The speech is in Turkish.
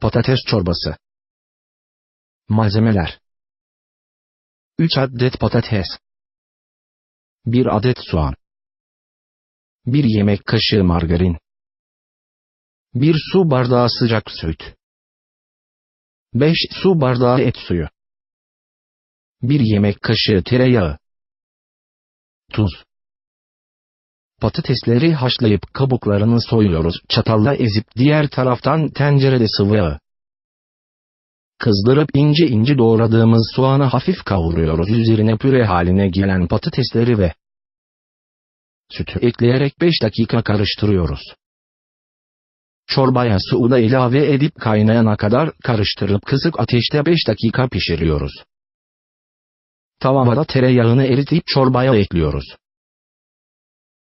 Patates çorbası. Malzemeler. 3 adet patates. 1 adet soğan. 1 yemek kaşığı margarin. 1 su bardağı sıcak süt. 5 su bardağı et suyu. 1 yemek kaşığı tereyağı Tuz Patatesleri haşlayıp kabuklarını soyuyoruz. Çatalla ezip diğer taraftan tencerede sıvı yağı. Kızdırıp ince ince doğradığımız soğanı hafif kavuruyoruz. Üzerine püre haline gelen patatesleri ve sütü ekleyerek 5 dakika karıştırıyoruz. Çorbaya suyu da ilave edip kaynayana kadar karıştırıp kısık ateşte 5 dakika pişiriyoruz. Tavada tereyağını eritip çorbaya ekliyoruz.